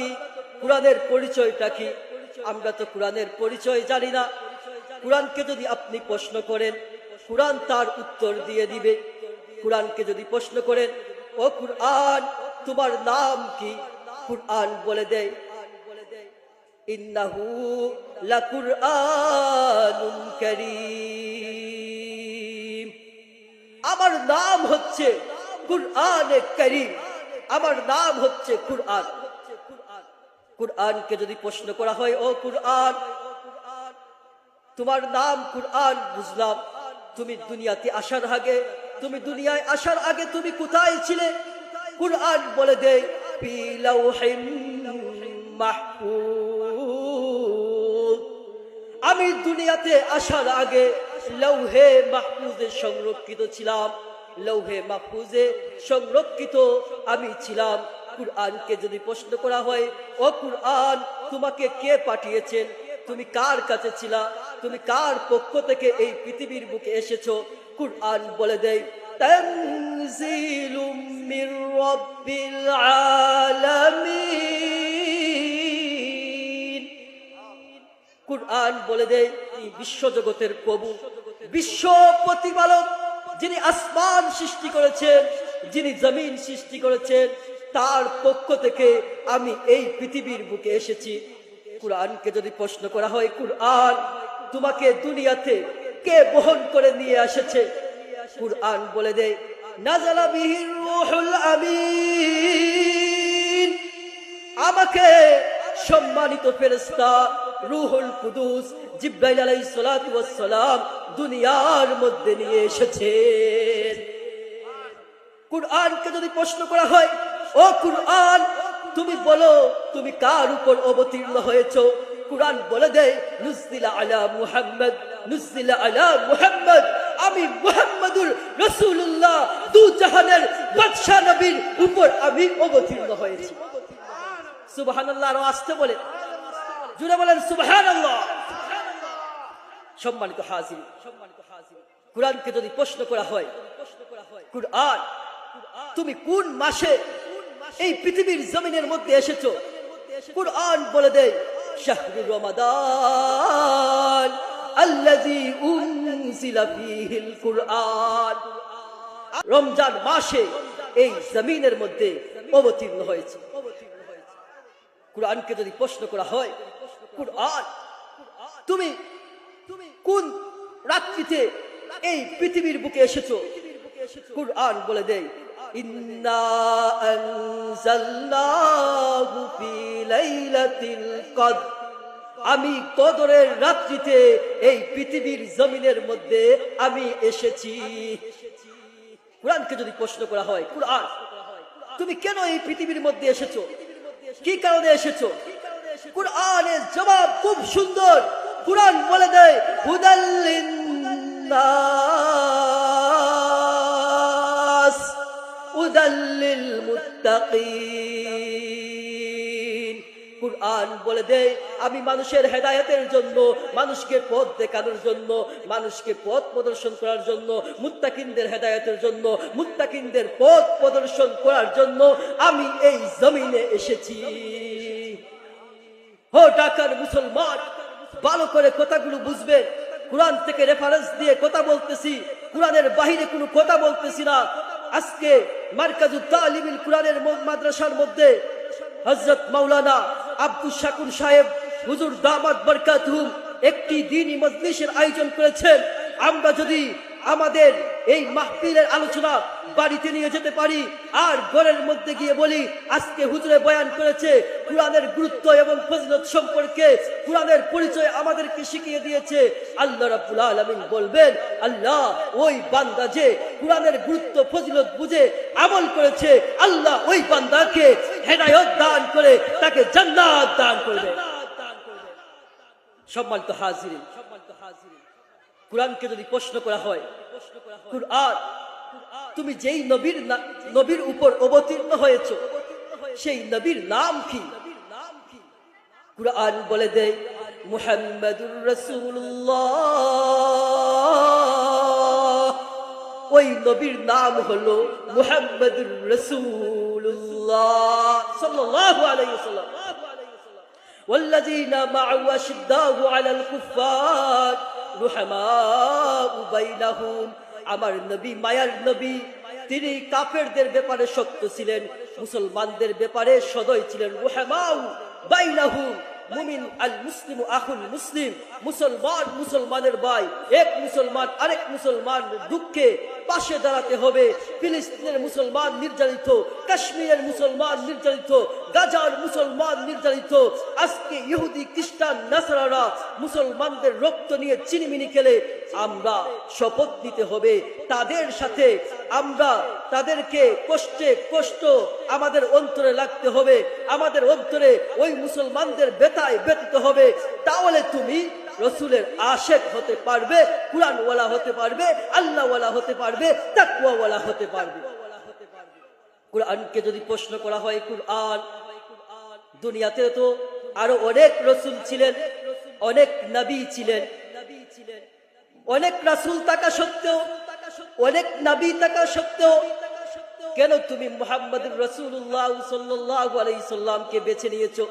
কি কোরআনের পরিচয়টা কি আমরা তো কোরআনের পরিচয় জানি না। কোরআনকে যদি আপনি প্রশ্ন করেন, কোরআন তার উত্তর দিয়ে দিবে। কোরআনকে যদি প্রশ্ন করেন, ও কোরআন, তোমার নাম কি? কোরআন বলে দেয়, ইন্নাহু লাকুরআনুন কারীম। আমার নাম হচ্ছে কুরআনে করিম। আমার নাম হচ্ছে কুরআন। কুরআনকে যদি প্রশ্ন করা হয়, ও কুরআন, তোমার নাম কুরআন বুঝলাম। তুমি দুনিয়াতে আসার আগে, তুমি দুনিয়ায় আসার আগে তুমি কোথায় ছিলে? কুরআন বলে দেয় আমি দুনিয়াতে আসার আগে লৌহে মাহফুজে সংরক্ষিত ছিলাম। লৌহে মাহফুজে সংরক্ষিত আমি ছিলাম। কুরআনকে যদি প্রশ্ন করা হয়, ও কুরআন, তোমাকে কে পাঠিয়েছেন? তুমি কার কাছে ছিলা? তুমি কার পক্ষ থেকে এই পৃথিবীর বুকে এসেছ? কুরআন বলে দেয়, তানজিলুম মির রাব্বিল আলামিন। কুরআন বলে দেয় বিশ্বজগতের প্রভু, বিশ্ব প্রতিপালক যিনি আসমান সৃষ্টি করেছেন, যিনি জমিন সৃষ্টি করেছেন তার পক্ষ থেকে আমি এই পৃথিবীর বুকে এসেছি। কুরআনকে যদি প্রশ্ন করা হয়, কুরআন তোমাকে দুনিয়াতে কে বহন করে নিয়ে এসেছে? কুরআন বলে দেয় নাজালা বিহির আমিন। আমাকে সম্মানিত ফেরেস্তা রুহুল কুদুস জিব্রাইল আলাইহিস সালাতু ওয়াস সালাম দুনিয়ার মধ্যে নিয়ে এসেছেন। কুরআনকে যদি প্রশ্ন করা হয় ও কুরআন, তুমি বলো, তুমি কার উপর অবতীর্ণ হয়েছো? কুরআন বলে দেয় নুসিলা আলা মুহাম্মদ নুসিলা আলা মুহাম্মদ। আমি মুহাম্মদুর রাসূলুল্লাহ, দু জাহানের বাদশা নবীর উপর আমি অবতীর্ণ হয়েছি। সুবহানাল্লাহ, আরও আসতে বলে। জুড়ে বলেন, সুবহানাল্লাহ। সম্মানিত হাজির সম্মানিত হাজির কোরআনকে যদি প্রশ্ন করা হয়, কুরআন, তুমি কোন মাসে এই পৃথিবীর জমিনের মধ্যে এসেছ। কুরআন বলে দেয় শাহরু রমাদান আল্লাযী উনজিলা ফীহিল কুরআন। রমজান মাসে এই জমিনের মধ্যে অবতীর্ণ হয়েছে। কোরআনকে যদি প্রশ্ন করা হয়, কুরআন তুমি তুমি কোন রাত্রিতে এই পৃথিবীর বুকে এসেছ? কুরআন বলে দেয় আমি কদরের রাত্রিতে এই পৃথিবীর জমিনের মধ্যে আমি এসেছি। কোরআনকে যদি প্রশ্ন করা হয়, কোরআন, তুমি কেন এই পৃথিবীর মধ্যে এসেছ? কি কারণে এসেছ? কোরআনের জবাব খুব সুন্দর। কোরআন বলে দেয় হুদাল্লিন কুরআন বলে দেয় আমি মানুষের হেদায়েতের জন্য, মানুষকে পথ দেখানোর জন্য, মানুষকে পথ প্রদর্শন করার জন্য, মুত্তাকিনদের হেদায়েতের জন্য, মুত্তাকিনদের পথ প্রদর্শন করার জন্য আমি এই জমিনে এসেছি। হো ঢাকার মুসলমান, ভালো করে কথাগুলো বুঝবে। কোরআন থেকে রেফারেন্স দিয়ে কথা বলতেছি, কোরআনের বাহিরে কোনো কথা বলতেছি না। আজকে মার্কাজুল তালিমিল কোরআনের মাদ্রাসার মধ্যে হজরত মাওলানা আব্দুল শাকুর সাহেব, হুজুর দামাত বরকাতুহুম একটি দিনই মজলিসের আয়োজন করেছেন। আমরা যদি আমাদের এই মাহফিলের আলোচনা বাড়িতে নিয়ে যেতে পারি। আর ঘরের মধ্যে গিয়ে বলি, আজকে হুজুরে বয়ান করেছে, কোরআনের গুরুত্ব এবং ফজিলত সম্পর্কে কোরআনের পরিচয় আমাদেরকে শিখিয়ে দিয়েছে। আল্লাহ রাব্বুল আলামিন বলবেন, আল্লাহ ওই বান্দা যে কোরআনের গুরুত্ব, ফজিলত বুঝে আমল করেছে, আল্লাহ ওই বান্দাকে হেদায়ত দান করে, তাকে জান্নাত দান করবে। সম্মানিত হাজিরিন সম্মানিত হাজিরিন। কোরআনকে যদি প্রশ্ন করা হয় কোরআন তুমি যেই নবীর না- নবীর উপর অবতীর্ণ হয়েছ সেই নবীর নাম কি কোরআন বলে দেয় মুহাম্মাদুর রাসূলুল্লাহ ওই নবীর নাম হলো মুহাম্মাদুর রাসূলুল্লাহ الله صلى الله عليه وسلم والذين معه أشداء على الكفار رحماء بينهم আমার নবী, মায়ার নবী, তিনি কাফেরদের ব্যাপারে শক্ত ছিলেন, মুসলমানদের ব্যাপারে সদয় ছিলেন। রুহেমাউ বাইনাহুম, মুমিন আল মুসলিম আহুল মুসলিম, মুসলমান মুসলমানের ভাই, এক মুসলমান আরেক মুসলমান দুঃখে পাশে দাঁড়াতে হবে। ফিলিস্তিনের মুসলমান নির্যাতিত, কাশ্মীরের মুসলমান নির্যাতিত, গাজার মুসলমান নির্যাতিত, আজকে ইহুদি, খ্রিস্টান, নাসারারা মুসলমানদের রক্ত নিয়ে চিনিমিনি খেলে আমরা শপথ নিতে হবে। তাদের সাথে আমরা তাদেরকে কষ্টে কষ্ট আমাদের অন্তরে লাগতে হবে। আমাদের অন্তরে ওই মুসলমানদের বেতায় ব্যতীত হবে। তাহলে তুমি রসুলের আশেক হতে পারবে, কোরআনওয়ালা হতে পারবে, আল্লাহওয়ালা হতে পারবে তাকুয়াওয়ালা হতে পারবে। কোরআনকে যদি প্রশ্ন করা হয়, কোরআন, দুনিয়াতে তো আরও অনেক রসুল ছিলেন, অনেক নবী ছিলেন, অনেক রাসুল থাকা সত্ত্বেও, অনেক নবী থাকা সত্ত্বেও, কেন তুমি মোহাম্মদ রসুল্লাহ সাল্লাহ আলাইসাল্লামকে বেছে নিয়েছো?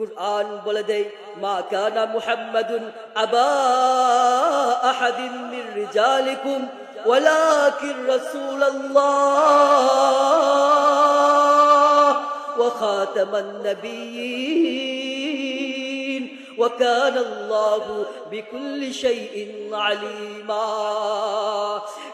কুরআন বলে দেয় মা কানা মুহাম্মাদুন আবা আহাদিন মির রিজালিকুম ওয়ালাকিন রাসূলুল্লাহ ওয়া খাতামান নাবিয়্যিন وكان الله بكل شيء عليما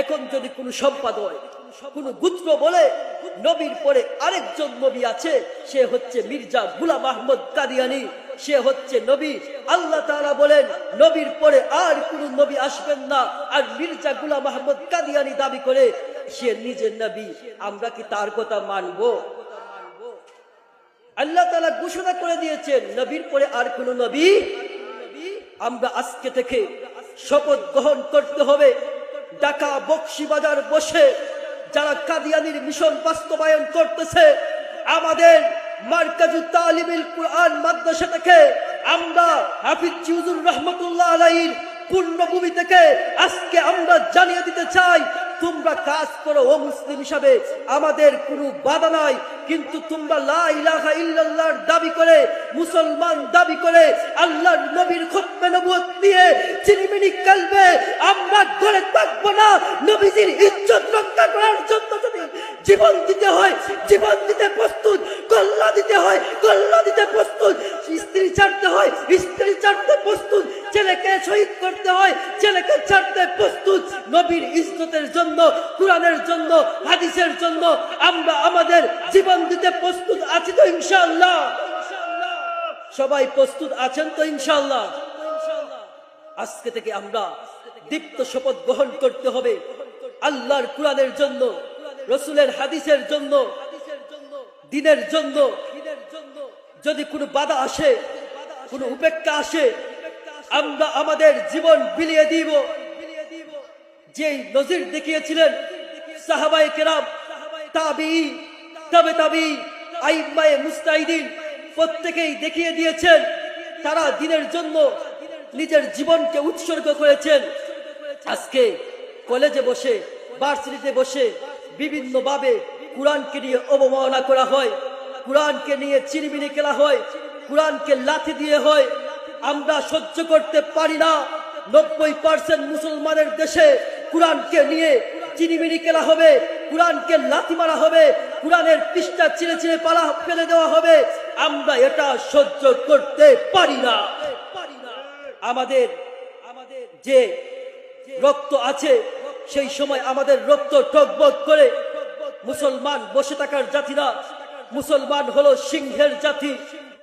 এখন যদি কোন সম্পাদ হয় কোন গুত্র বলে, নবীর পরে আরেকজন নবী আছে, সে হচ্ছে মির্জা গুলাম আহমদ কাদিয়ানি। সে হচ্ছে নবী। আল্লাহ তাআলা বলেন, নবীর পরে আর কোন নবী আসবেন না। আর মির্জা গুলাম আহমদ কাদিয়ানি দাবি করে, সে নিজের নবী, আমরা কি তার কথা মানবো? আল্লাহ তালা ঘোষণা করে দিয়েছেন, নবীর পরে আর কোন নবী, আমরা আজকে থেকে শপথ গ্রহণ করতে হবে। ঢাকা বক্সিবাজার বসে যারা কাদিয়ানির মিশন বাস্তবায়ন করতেছে, আমাদের মার্কাজু তালিমিল কুরআন মাদ্রাসা থেকে আমরা হাফিজ জিউজুর রহমতুল্লাহ আলাইর পূর্ণভূমি থেকে আজকে আমরা জানিয়ে দিতে চাই তোমরা কাজ করো, ও মুসলিম হিসাবে। আমাদের কোনো বাধা নাই, কিন্তু তোমরা লা ইলাহা ইল্লাল্লাহর দাবি করে, মুসলমান দাবি করে, আল্লাহর নবীর খুতবে নবুয়ত নিয়ে চিনিমিনি কালবে। আমরা ঘরে থাকব না, নবীজির ইজ্জত রক্ষা করার জন্য যদি জীবন দিতে হয়, জীবন দিতে প্রস্তুত, কল্লা দিতে হয়, কল্লা দিতে প্রস্তুত, স্ত্রী ছাড়তে হয়, স্ত্রী ছাড়তে প্রস্তুত, ছেলেকে শহীদ করতে হয়, ছেলেকে ছাড়তে নবীর ইজ্জতের জন্য, কোরআনের জন্য, হাদিসের জন্য আমরা আমাদের জীবন দিতে প্রস্তুত আছি তো ইনশাআল্লাহ। সবাই প্রস্তুত আছেন তো ইনশাআল্লাহ? আজকে থেকে আমরা দীপ্ত শপথ গ্রহণ করতে হবে আল্লাহর কোরআনের জন্য, রসুলের হাদিসের জন্য, দিনের জন্য। যদি কোনো বাধা আসে, কোনো উপেক্ষা আসে, আমরা আমাদের জীবন বিলিয়ে দিব। যে নজির দেখিয়েছিলেন সাহাবাই কেরাম, তাবি, তবে তাবি, আইম্মায়ে মুস্তাহিদিন প্রত্যেকেই দেখিয়ে দিয়েছেন, তারা দিনের জন্য নিজের জীবনকে উৎসর্গ করেছেন। আজকে কলেজে বসে, ভার্সিটিতে বসে বিভিন্ন ভাবে কোরআনকে নিয়ে অবমাননা করা হয়, কোরআনকে নিয়ে চিনিমিনি খেলা হয়, কোরআনকে লাথি দিয়ে হয়। আমরা সহ্য করতে পারি না। নব্বই পার্সেন্ট মুসলমানের দেশে কোরআনকে নিয়ে চিনিমিনি খেলা হবে, কোরআনকে লাথি মারা হবে, কোরআনের পৃষ্ঠা চিনে চিনে পালা ফেলে দেওয়া হবে। আমরা এটা সহ্য করতে পারি না। আমাদের আমাদের যে রক্ত আছে, সেই সময় আমাদের রক্ত টকবক করে মুসলমান বসে থাকার জাতি না মুসলমান হলো সিংহের জাতি।